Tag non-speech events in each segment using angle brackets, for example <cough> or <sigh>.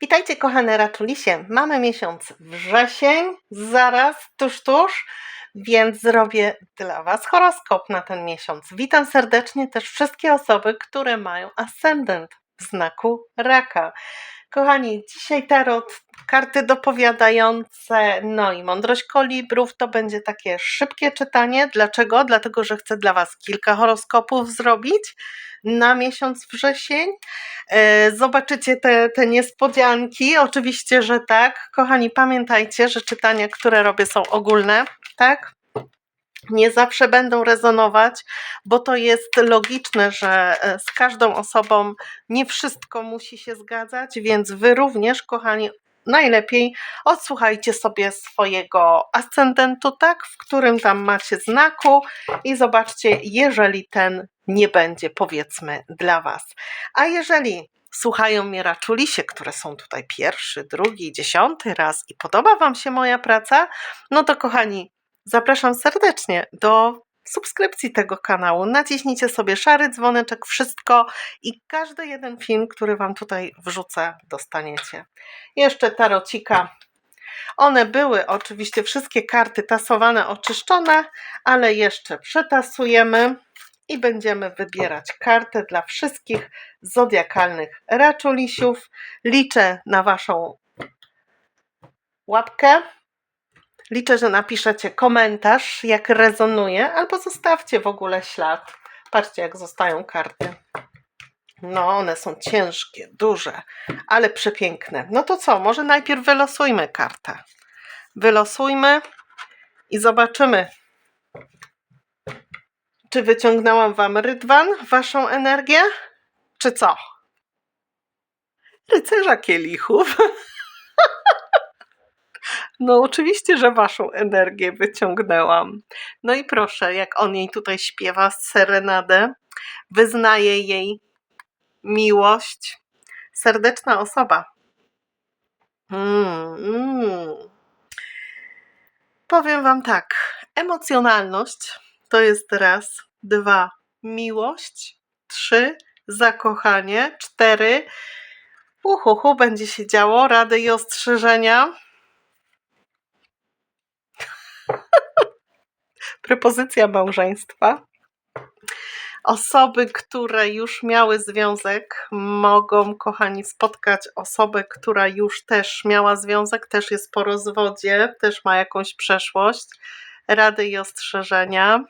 Witajcie kochane raczulisie. Mamy miesiąc wrzesień, zaraz, tuż, tuż, więc zrobię dla Was horoskop na ten miesiąc. Witam serdecznie też wszystkie osoby, które mają ascendent w znaku raka. Kochani, dzisiaj tarot, karty dopowiadające, no i mądrość kolibrów, to będzie takie szybkie czytanie. Dlaczego? Dlatego, że chcę dla Was kilka horoskopów zrobić na miesiąc wrzesień. E, Zobaczycie te, te niespodzianki. Oczywiście, że tak. Kochani, pamiętajcie, że czytania, które robię, są ogólne, tak? Nie zawsze będą rezonować, bo to jest logiczne, że e, z każdą osobą nie wszystko musi się zgadzać, więc wy również, kochani, najlepiej odsłuchajcie sobie swojego ascendentu, tak, w którym tam macie znaku i zobaczcie, jeżeli ten nie będzie, powiedzmy, dla Was. A jeżeli słuchają mnie raczulisie, które są tutaj pierwszy, drugi, dziesiąty raz i podoba Wam się moja praca, no to kochani, zapraszam serdecznie do subskrypcji tego kanału. Naciśnijcie sobie szary dzwoneczek, wszystko i każdy jeden film, który Wam tutaj wrzucę, dostaniecie. Jeszcze tarocika. One były oczywiście wszystkie karty tasowane, oczyszczone, ale jeszcze przetasujemy i będziemy wybierać kartę dla wszystkich zodiakalnych raczulisiów. Liczę na Waszą łapkę. Liczę, że napiszecie komentarz, jak rezonuje, albo zostawcie w ogóle ślad. Patrzcie, jak zostają karty. No, one są ciężkie, duże, ale przepiękne. No to co, może najpierw wylosujmy kartę. Wylosujmy i zobaczymy, czy wyciągnęłam Wam rydwan, Waszą energię, czy co? Rycerza kielichów. <laughs> No, oczywiście, że Waszą energię wyciągnęłam. No i proszę, jak on jej tutaj śpiewa serenadę, wyznaje jej miłość. Serdeczna osoba. Mm, mm. Powiem Wam tak. Emocjonalność to jest raz, dwa, miłość, trzy, zakochanie, cztery, uhuhu, będzie się działo, rady i ostrzeżenia. Propozycja małżeństwa. Osoby, które już miały związek, mogą, kochani, spotkać osobę, która już też miała związek, też jest po rozwodzie, też ma jakąś przeszłość. Rady i ostrzeżenia.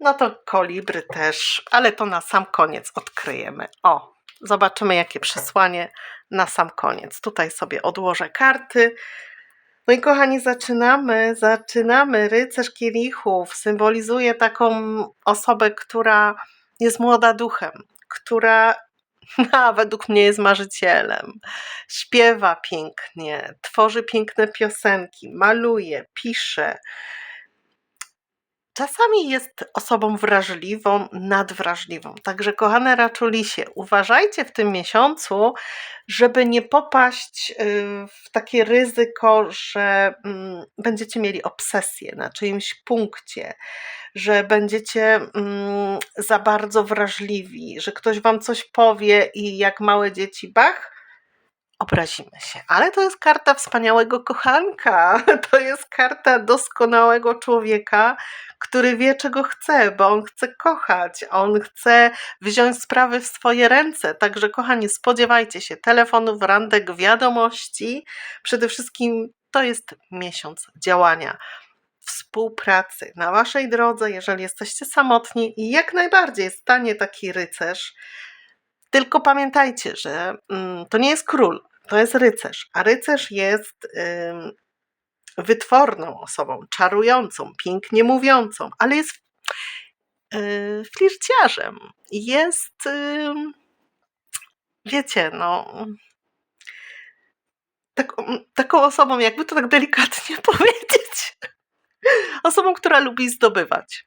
No to kolibry też, ale to na sam koniec odkryjemy. O, zobaczymy, jakie przesłanie na sam koniec. Tutaj sobie odłożę karty. No i kochani, zaczynamy, zaczynamy. Rycerz kielichów symbolizuje taką osobę, która jest młoda duchem, która <laughs> a, według mnie jest marzycielem. Śpiewa pięknie, tworzy piękne piosenki, maluje, pisze. Czasami jest osobą wrażliwą, nadwrażliwą. Także, kochane raczulisie, uważajcie w tym miesiącu, żeby nie popaść y, w takie ryzyko, że mm, będziecie mieli obsesję na czyimś punkcie, że będziecie mm, za bardzo wrażliwi, że ktoś wam coś powie i jak małe dzieci, bach, obrazimy się. Ale to jest karta wspaniałego kochanka, <laughs> to jest karta doskonałego człowieka, który wie, czego chce, bo on chce kochać, on chce wziąć sprawy w swoje ręce. Także, kochani, spodziewajcie się telefonów, randek, wiadomości. Przede wszystkim to jest miesiąc działania współpracy na waszej drodze, jeżeli jesteście samotni i jak najbardziej stanie taki rycerz. Tylko pamiętajcie, że mm, to nie jest król, to jest rycerz, a rycerz jest wytworną osobą, czarującą, pięknie mówiącą, ale jest yy, flirciarzem. Jest, wiecie, no, taką, taką osobą, jakby to tak delikatnie <laughs> powiedzieć, osobą, która lubi zdobywać.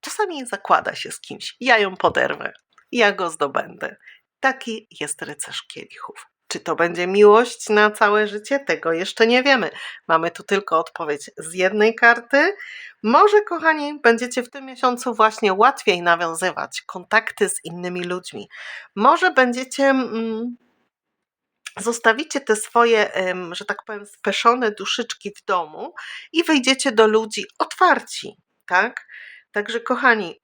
Czasami zakłada się z kimś, ja ją poderwę, ja go zdobędę. Taki jest rycerz kielichów. Czy to będzie miłość na całe życie? Tego jeszcze nie wiemy. Mamy tu tylko odpowiedź z jednej karty. Może, kochani, będziecie w tym miesiącu właśnie łatwiej nawiązywać kontakty z innymi ludźmi. Może będziecie. Mm, zostawicie te swoje, że tak powiem, speszone duszyczki w domu i wyjdziecie do ludzi otwarci, tak? Także, kochani,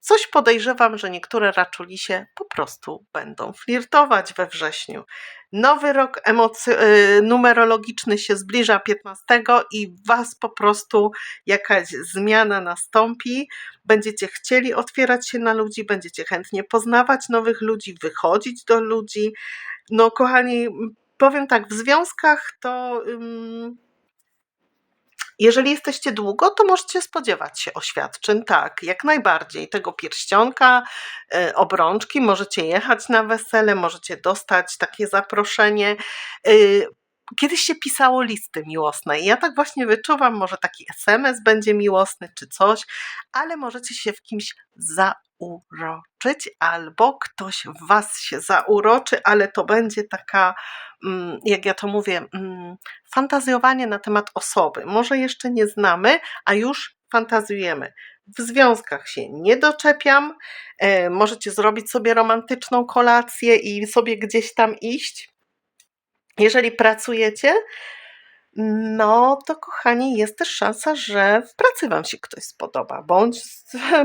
coś podejrzewam, że niektóre raczulisie po prostu będą flirtować we wrześniu. Nowy rok emocy- y, numerologiczny się zbliża 15 i was po prostu jakaś zmiana nastąpi. Będziecie chcieli otwierać się na ludzi, będziecie chętnie poznawać nowych ludzi, wychodzić do ludzi. No, kochani, powiem tak, w związkach to. ym, jeżeli jesteście długo, to możecie spodziewać się oświadczeń, tak, jak najbardziej. Tego pierścionka, e, obrączki, możecie jechać na wesele, możecie dostać takie zaproszenie. Y, Kiedyś się pisało listy miłosne i ja tak właśnie wyczuwam, może taki SMS będzie miłosny czy coś, ale możecie się w kimś zauroczyć albo ktoś w was się zauroczy, ale to będzie taka, mm, jak ja to mówię, mm, fantazjowanie na temat osoby. Może jeszcze nie znamy, a już fantazjujemy. W związkach się nie doczepiam. E, możecie zrobić sobie romantyczną kolację i sobie gdzieś tam iść. Jeżeli pracujecie, no to kochani, jest też szansa, że w pracy Wam się ktoś spodoba, bądź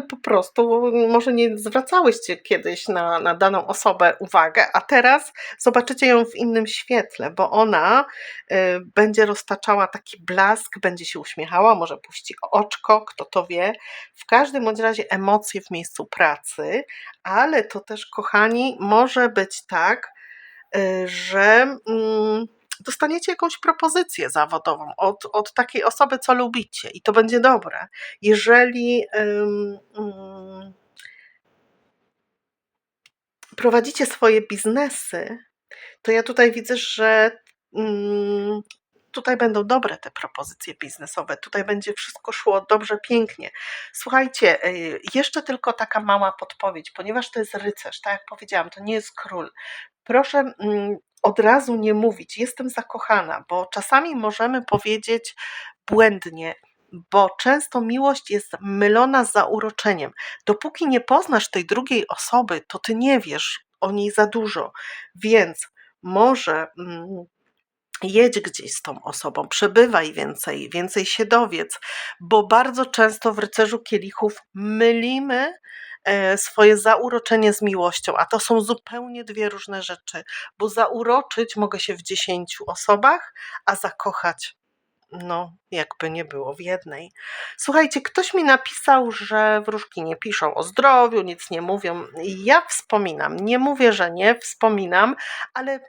po prostu może nie zwracałyście kiedyś na, na daną osobę uwagę, a teraz zobaczycie ją w innym świetle, bo ona y, będzie roztaczała taki blask, będzie się uśmiechała, może puści oczko, kto to wie. W każdym bądź razie emocje w miejscu pracy, ale to też, kochani, może być tak, y, że mm, dostaniecie jakąś propozycję zawodową od, od takiej osoby, co lubicie, i to będzie dobre. Jeżeli ym, mm, prowadzicie swoje biznesy, to ja tutaj widzę, że mm, tutaj będą dobre te propozycje biznesowe, tutaj będzie wszystko szło dobrze, pięknie. Słuchajcie, y, jeszcze tylko taka mała podpowiedź, ponieważ to jest rycerz, tak jak powiedziałam, to nie jest król. Proszę mm, od razu nie mówić, jestem zakochana, bo czasami możemy powiedzieć błędnie, bo często miłość jest mylona z zauroczeniem. Dopóki nie poznasz tej drugiej osoby, to ty nie wiesz o niej za dużo, więc może. Mm, jedź gdzieś z tą osobą, przebywaj więcej, więcej się dowiedz, bo bardzo często w rycerzu kielichów mylimy swoje zauroczenie z miłością, a to są zupełnie dwie różne rzeczy, bo zauroczyć mogę się w dziesięciu osobach, a zakochać no, jakby nie było w jednej. Słuchajcie, ktoś mi napisał, że wróżki nie piszą o zdrowiu, nic nie mówią. Ja wspominam, nie mówię, że nie, wspominam, ale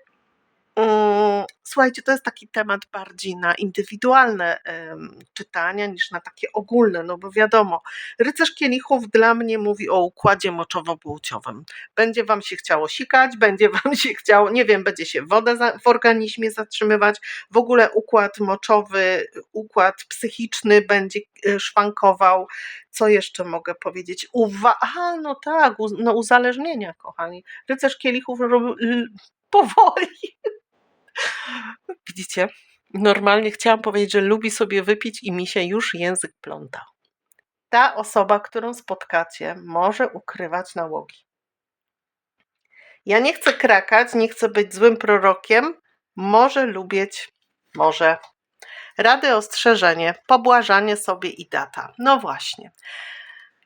Słuchajcie, to jest taki temat bardziej na indywidualne czytania niż na takie ogólne, no bo wiadomo, rycerz kielichów dla mnie mówi o układzie moczowo-płciowym. Będzie wam się chciało sikać, będzie <laughs> wam się chciało, nie wiem, będzie się woda w organizmie zatrzymywać, w ogóle układ moczowy, układ psychiczny będzie e, szwankował. Co jeszcze mogę powiedzieć? Uwa Aha, no tak, no uzależnienia, kochani. Rycerz kielichów powoli. Widzicie? Normalnie chciałam powiedzieć, że lubi sobie wypić i mi się już język pląta. Ta osoba, którą spotkacie, może ukrywać nałogi. Ja nie chcę krakać, nie chcę być złym prorokiem. Może lubić, może. Rady, ostrzeżenie, pobłażanie sobie i data. No właśnie.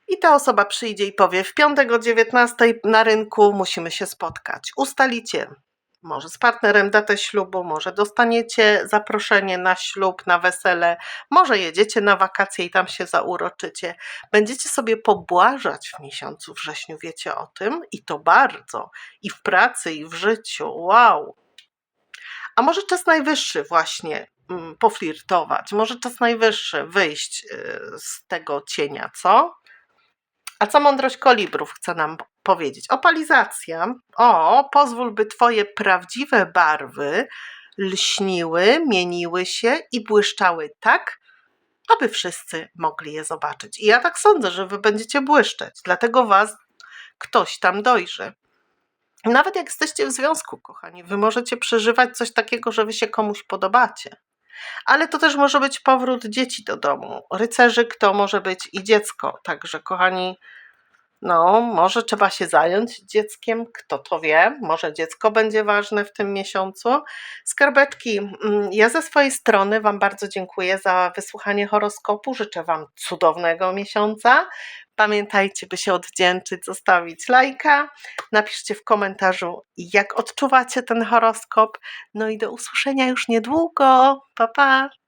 I ta osoba przyjdzie i powie: W piątek o 19 na rynku musimy się spotkać. Ustalicie może z partnerem datę ślubu, może dostaniecie zaproszenie na ślub, na wesele, może jedziecie na wakacje i tam się zauroczycie. Będziecie sobie pobłażać w miesiącu wrześniu, wiecie o tym? I to bardzo. I w pracy, i w życiu. Wow. A może czas najwyższy właśnie mm, poflirtować? Może czas najwyższy wyjść y, z tego cienia, co? A co mądrość kolibrów chce nam powiedzieć? Opalizacja. O, pozwól, by twoje prawdziwe barwy lśniły, mieniły się i błyszczały tak, aby wszyscy mogli je zobaczyć. I ja tak sądzę, że wy będziecie błyszczeć, dlatego was ktoś tam dojrzy. Nawet jak jesteście w związku, kochani, wy możecie przeżywać coś takiego, że wy się komuś podobacie. Ale to też może być powrót dzieci do domu. Rycerzyk to może być i dziecko. Także, kochani, no, może trzeba się zająć dzieckiem, kto to wie, może dziecko będzie ważne w tym miesiącu. Skarbeczki, mm, ja ze swojej strony Wam bardzo dziękuję za wysłuchanie horoskopu. Życzę Wam cudownego miesiąca. Pamiętajcie, by się odwdzięczyć, zostawić lajka. Napiszcie w komentarzu, jak odczuwacie ten horoskop. No i do usłyszenia już niedługo. Pa, pa!